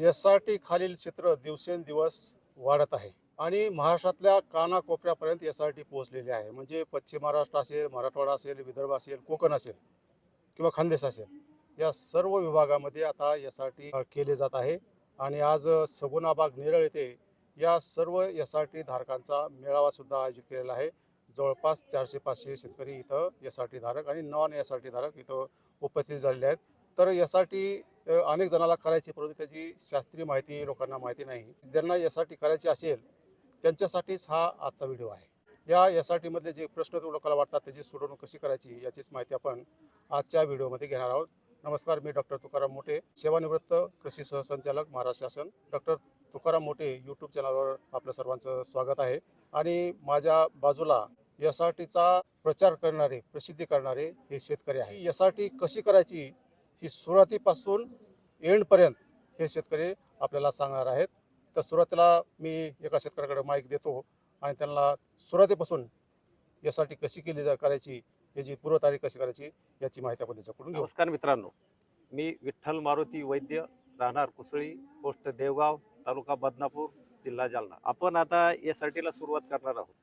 S R T खालील चित्र दिवसेंदिवस वाढत आहे. आणि महाराष्ट्रातल्या कानाकोपऱ्यापर्यंत एस आर टी पोहोचलेली आहे. म्हणजे पश्चिम महाराष्ट्र असेल मराठवाडा असेल विदर्भ असेल कोकण असेल किंवा खानदेश असेल या सर्व विभागामध्ये आता एस आर टी केले जात आहे. आणि आज अ, सगुणाबाग नेरळ येथे या सर्व एस आर टी धारकांचा मेळावासुद्धा आयोजित केलेला आहे. जवळपास चारशे पाचशे शेतकरी इथं एस आर टी धारक आणि नॉन एस आर टी धारक इथं उपस्थित झालेले आहेत. तर एस आर टी अनेक जणाला करायची परंतु त्याची शास्त्रीय माहिती लोकांना माहिती नाही. ज्यांना एस आर टी करायची असेल त्यांच्यासाठीच हा आजचा व्हिडिओ आहे. या एस आर टीमधले जे प्रश्न लोकांना वाटतात त्याची सोडवणूक कशी करायची याचीच माहिती आपण आजच्या व्हिडिओमध्ये घेणार आहोत. नमस्कार मी डॉक्टर तुकाराम मोठे सेवानिवृत्त कृषी सहसंचालक महाराष्ट्र शासन. डॉक्टर तुकाराम मोठे यूट्यूब चॅनलवर आपलं सर्वांचं स्वागत आहे. आणि माझ्या बाजूला एस आर टीचा प्रचार करणारे प्रसिद्धी करणारे हे शेतकरी आहे एस आर टी कशी करायची ही सुरुवातीपासून एंडपर्यंत हे शेतकरी आपल्याला सांगणार आहेत. तर सुरुवातीला मी एका शेतकऱ्याकडे माईक देतो आणि त्यांना सुरुवातीपासून यासाठी कशी केली जा करायची याची पूर्वतारीख कशी करायची याची माहिती आपण त्याच्याकडून नमस्कार मित्रांनो. मी विठ्ठल मारुती वैद्य राहणार कुसळी पोस्ट देवगाव तालुका बदनापूर जिल्हा जालना. आपण आता एस आर टीला सुरुवात करणार आहोत.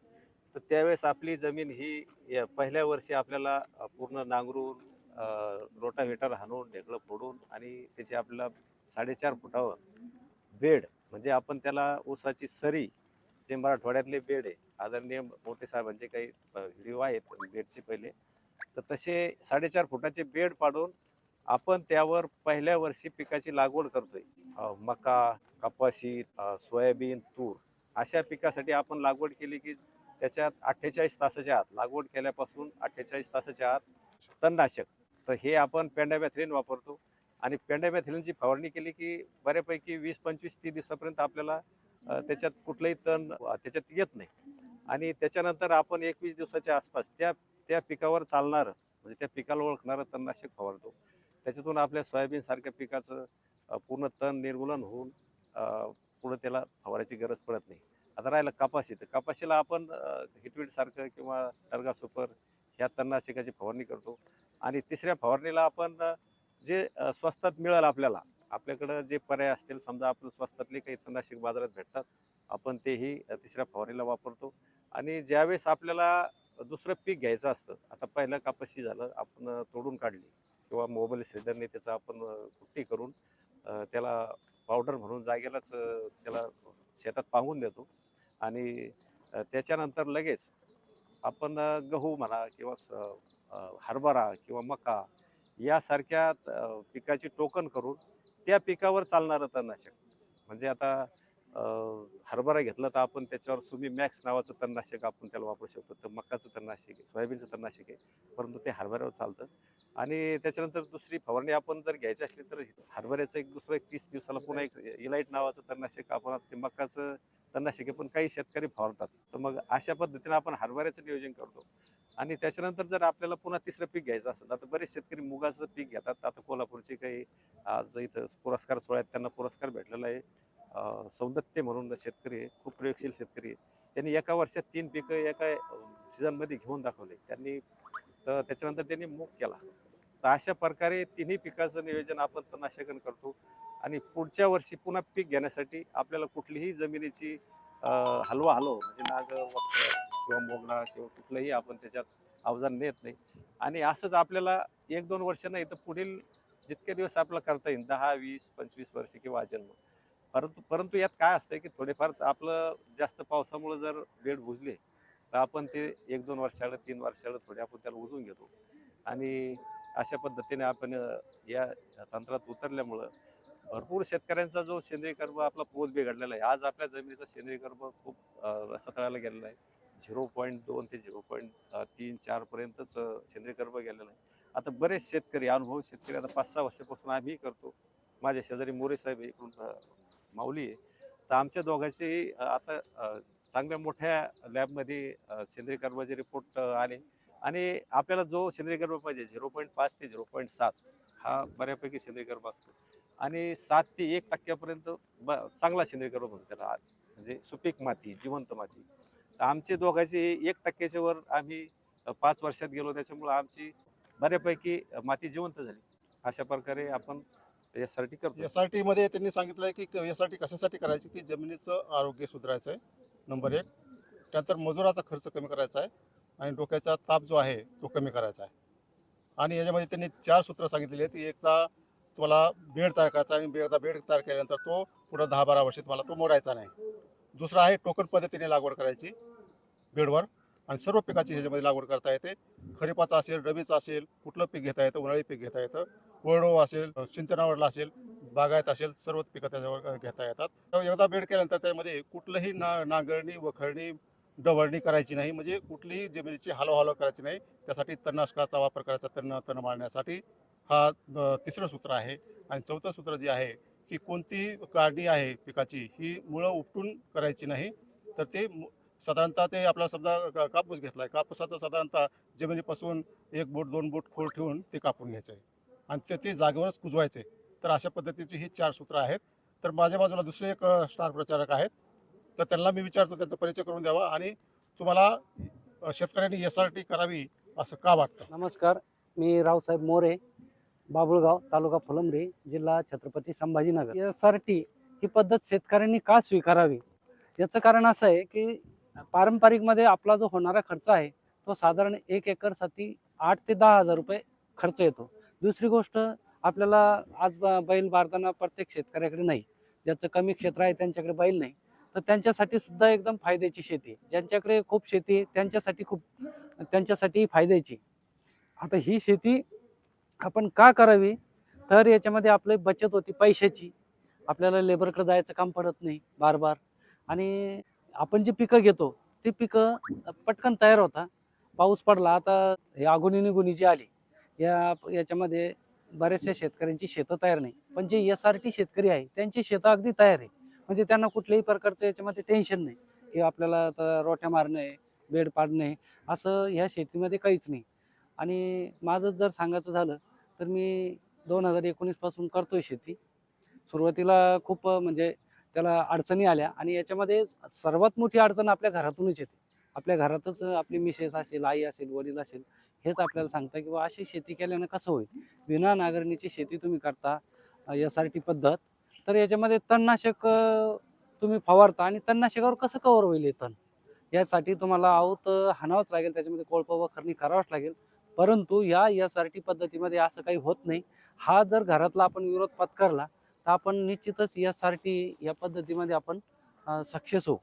तर त्यावेळेस आपली जमीन ही पहिल्या वर्षी आपल्याला पूर्ण नांगरून रोटावेटर रोटाव्हेटर हाणून ढेकळं फोडून आणि त्याचे आपल्याला साडेचार फुटावर बेड म्हणजे आपण त्याला ऊसाची सरी जे मराठवाड्यातले बेड आहे आदरणीय मोठे साहेबांचे काही व्हिडिओ आहेत बेडचे पहिले तर तसे साडेचार फुटाचे बेड पाडून आपण त्यावर पहिल्या वर्षी पिकाची लागवड करतोय. मका कपाशी सोयाबीन तूर अशा पिकासाठी आपण लागवड केली की त्याच्यात अठ्ठेचाळीस तासाच्या आत लागवड केल्यापासून अठ्ठेचाळीस तासाच्या आत तणनाशक तर हे आपण पेंडामॅथ्रिन वापरतो. आणि पेंडामॅथ्रिनची फवारणी केली की बऱ्यापैकी वीस पंचवीस तीस दिवसापर्यंत आपल्याला त्याच्यात कुठलंही तण त्याच्यात येत नाही. आणि त्याच्यानंतर आपण एकवीस दिवसाच्या आसपास त्या त्या पिकावर चालणारं म्हणजे त्या पिकाला ओळखणारं तणनाशक फवारतो. त्याच्यातून आपल्या सोयाबीन सारख्या पिकाचं पूर्ण तण निर्मूलन होऊन पुढं त्याला फवारायची गरज पडत नाही. आता राहिलं कपाशी. तर कपाशीला आपण हिटवीट सारखं किंवा टर्गा सुपर ह्या तणनाशकाची फवारणी करतो. आणि तिसऱ्या फवारणीला आपण जे स्वस्तात मिळेल आपल्याला आपल्याकडं जे पर्याय असतील समजा आपण स्वस्तातले काही तणनाशक बाजारात भेटतात आपण तेही तिसऱ्या फवारणीला वापरतो. आणि ज्यावेळेस आपल्याला दुसरं पीक घ्यायचं असतं आता पहिलं कापशी झालं आपण तोडून काढली किंवा मोबाईल सिलेंडरने त्याचा आपण कुट्टी करून त्याला पावडर म्हणून जागेलाच त्याला शेतात पाहून देतो. आणि त्याच्यानंतर लगेच आपण गहू म्हणा किंवा स- हरभरा किंवा मका यासारख्या पिकाची टोकन करून त्या पिकावर चालणारं तणनाशक. म्हणजे आता हरभरा घेतला तर आपण त्याच्यावर सुमी मॅक्स नावाचं तणनाशक आपण त्याला वापरू शकतो. तर मकाचं तणनाशक आहे सोयाबीनचं तणनाशक आहे परंतु ते हरभऱ्यावर चालतं. आणि त्याच्यानंतर दुसरी फवारणी आपण जर घ्यायची असली तर हरभऱ्याचं एक दुसरं एक तीस दिवसाला पुन्हा एक इलाईट नावाचं तणनाशक आपण ते मकाचं तणनाशके पण काही शेतकरी फवारतात. तर मग अशा पद्धतीने आपण हरभऱ्याचं नियोजन करतो. आणि त्याच्यानंतर जर आपल्याला पुन्हा तिसरं पीक घ्यायचं असेल आता बरेच शेतकरी मुगाचं पीक घेतात. आता कोल्हापूरचे काही आज इथं पुरस्कार सोहळ्यात त्यांना पुरस्कार भेटलेला आहे. सौंदत्य म्हणून शेतकरी खूप प्रयोगशील शेतकरी त्यांनी एका वर्षात तीन पिकं एका सीझनमध्ये घेऊन दाखवले. त्यांनी तर त्याच्यानंतर त्यांनी मूग केला. तर अशा प्रकारे तिन्ही पिकाचं नियोजन आपण तणनाशकन करतो. आणि पुढच्या वर्षी पुन्हा पीक घेण्यासाठी आपल्याला कुठलीही जमिनीची हलवा हलव म्हणजे नाग वखर किंवा मोगला किंवा कुठलंही आपण त्याच्यात अवजार नेत नाही. आणि असंच आपल्याला एक दोन वर्ष नाही तर पुढील जितके दिवस आपल्याला करता येईल दहा वीस पंचवीस वर्ष किंवा जन्म परंतु परंतु यात काय असतं की थोडेफार आपलं जास्त पावसामुळं जर वेळ भुजले तर आपण ते एक दोन वर्षाला तीन वर्षाला थोडे आपण त्याला उजून घेतो. आणि अशा पद्धतीने आपण या तंत्रात उतरल्यामुळं भरपूर शेतकऱ्यांचा जो सेंद्रिय कर्म आपला पोत बिघडलेला आहे. आज आपल्या जमिनीचा सेंद्रिय कर्म खूप सतळायला गेलेला आहे. झिरो पॉईंट दोन ते झिरो पॉईंट तीन चारपर्यंतच सेंद्रिय कर्म गेलेला आहे. आता बरेच शेतकरी अनुभव शेतकरी आता पाच सहा वर्षापासून आम्ही करतो. माझ्या शेजारी मोरे साहेब इकडून माऊली आहे. तर आमच्या दोघांचेही आता चांगल्या मोठ्या लॅबमध्ये सेंद्रिय कर्माचे रिपोर्ट आले. आणि आपल्याला जो सेंद्रिय कर्म पाहिजे झिरो पॉईंट पाच ते झिरो पॉईंट सात हा बऱ्यापैकी सेंद्रिय कर्म असतो. आणि सात ते एक टक्क्यापर्यंत ब चांगला सेंद्रिय कर्म म्हणतो त्याला. म्हणजे सुपीक माती जिवंत माती. तर आमचे दोघांचे एक टक्क्याच्या वर आम्ही पाच वर्षात गेलो. त्याच्यामुळं आमची बऱ्यापैकी माती जिवंत झाली. अशा प्रकारे आपण यासाठी करतो एस आर टीमध्ये त्यांनी सांगितलं आहे की एस आर टी कशासाठी करायची की जमिनीचं आरोग्य सुधारायचं आहे नंबर एक. त्यानंतर मजुराचा खर्च कमी करायचा आहे आणि डोक्याचा ताप जो आहे तो कमी करायचा आहे. आणि याच्यामध्ये त्यांनी चार सूत्र सांगितलेली आहेत. की एकदा तुम्हाला बेड तयार करायचा आणि बेडचा बेड तयार केल्यानंतर तो पुढं दहा बारा वर्षे तुम्हाला तो मोडायचा नाही. दुसरा आहे टोकन पद्धतीने लागवड करायची बेडवर आणि सर्व पिकाची ह्याच्यामध्ये लागवड करता येते. खरीपाचा असेल रबीचा असेल कुठलं पीक घेता येतं उन्हाळी पीक घेता येतं कोरडो असेल सिंचनावरला असेल बागायत असेल सर्वच पिकं त्याच्यावर घेता येतात. एकदा बेड केल्यानंतर त्यामध्ये कुठलंही ना नांगरणी वखरणी डवरणी करायची नाही. म्हणजे कुठलीही जमिनीची हलवहलव करायची नाही. त्यासाठी तणनाशकाचा वापर करायचा तण तण मारण्यासाठी हा तिसरं सूत्र आहे. आणि चौथं सूत्र जे आहे की कोणती काढणी आहे पिकाची ही मुळं उपटून करायची नाही. तर ते साधारणतः ते आपला समजा का- कापूस घेतला आहे कापूसाचं साधारणतः जमिनीपासून एक बोट दोन बोट खोल ठेवून ते कापून घ्यायचं आहे आणि ते ते जागेवरच कुजवायचे तर अशा पद्धतीचे ही चार सूत्र आहेत. तर माझ्या बाजूला दुसरे एक स्टार प्रचारक आहेत. तर त्यांना मी विचारतो त्यांचा परिचय करून द्यावा आणि तुम्हाला शेतकऱ्यांनी एस आर टी करावी असं का वाटतं? नमस्कार. मी रावसाहेब मोरे बाबुळगाव तालुका फुलंब्री जिल्हा Chhatrapati Sambhajinagar. S R T ही पद्धत शेतकऱ्यांनी का स्वीकारावी? याचं कारण असं आहे की पारंपरिकमध्ये आपला जो होणारा खर्च आहे तो साधारण एक एकरसाठी आठ ते दहा हजार रुपये खर्च येतो. दुसरी गोष्ट आपल्याला आज बैल बारताना प्रत्येक शेतकऱ्याकडे नाही. ज्याचं कमी क्षेत्र आहे त्यांच्याकडे बैल नाही. तर त्यांच्यासाठी सुद्धा एकदम फायद्याची शेती आहे. ज्यांच्याकडे खूप शेती आहे त्यांच्यासाठी खूप त्यांच्यासाठी फायद्याची आता ही शेती आपण का करावी? तर याच्यामध्ये आपली बचत होती पैशाची. आपल्याला लेबरकडे जायचं काम पडत नाही बार बार आणि आपण जी पिकं घेतो ती पिकं पटकन तयार होता. पाऊस पडला आता हे अगुनी निगुनी जी आली या याच्यामध्ये बऱ्याचशा शेतकऱ्यांची शेतं तयार नाही. पण जे एस आर टी शेतकरी आहे त्यांची शेतं अगदी तयार आहे. म्हणजे त्यांना कुठल्याही प्रकारचं याच्यामध्ये टेन्शन नाही. की आपल्याला आता रोट्या मारणं आहे बेड पाडणं आहे असं ह्या शेतीमध्ये काहीच नाही. आणि माझं जर सांगायचं झालं तर मी दोन हजार एकोणीसपासून करतोय शेती. सुरुवातीला खूप म्हणजे त्याला अडचणी आल्या आणि याच्यामध्ये सर्वात मोठी अडचण आपल्या घरातूनच येते. आपल्या घरातच आपली मिसेस असेल आई असेल वडील असेल हेच आपल्याला सांगता की बा अशी शेती केल्यानं कसं होईल? विना नांगरणीची शेती तुम्ही करता एस आर टी पद्धत. तर याच्यामध्ये तणनाशक तुम्ही फवारता आणि तणनाशकावर कसं कवर होईल हे तण? यासाठी तुम्हाला आहोत हाणावंच लागेल त्याच्यामध्ये कोळप वखरणी करावंच लागेल. परंतु या एस आर टी पद्धतीमध्ये असं काही होत नाही. हा जर घरातला आपण विरोध पत्करला तर आपण निश्चितच एस आर टी या पद्धतीमध्ये आपण सक्सेस होऊ.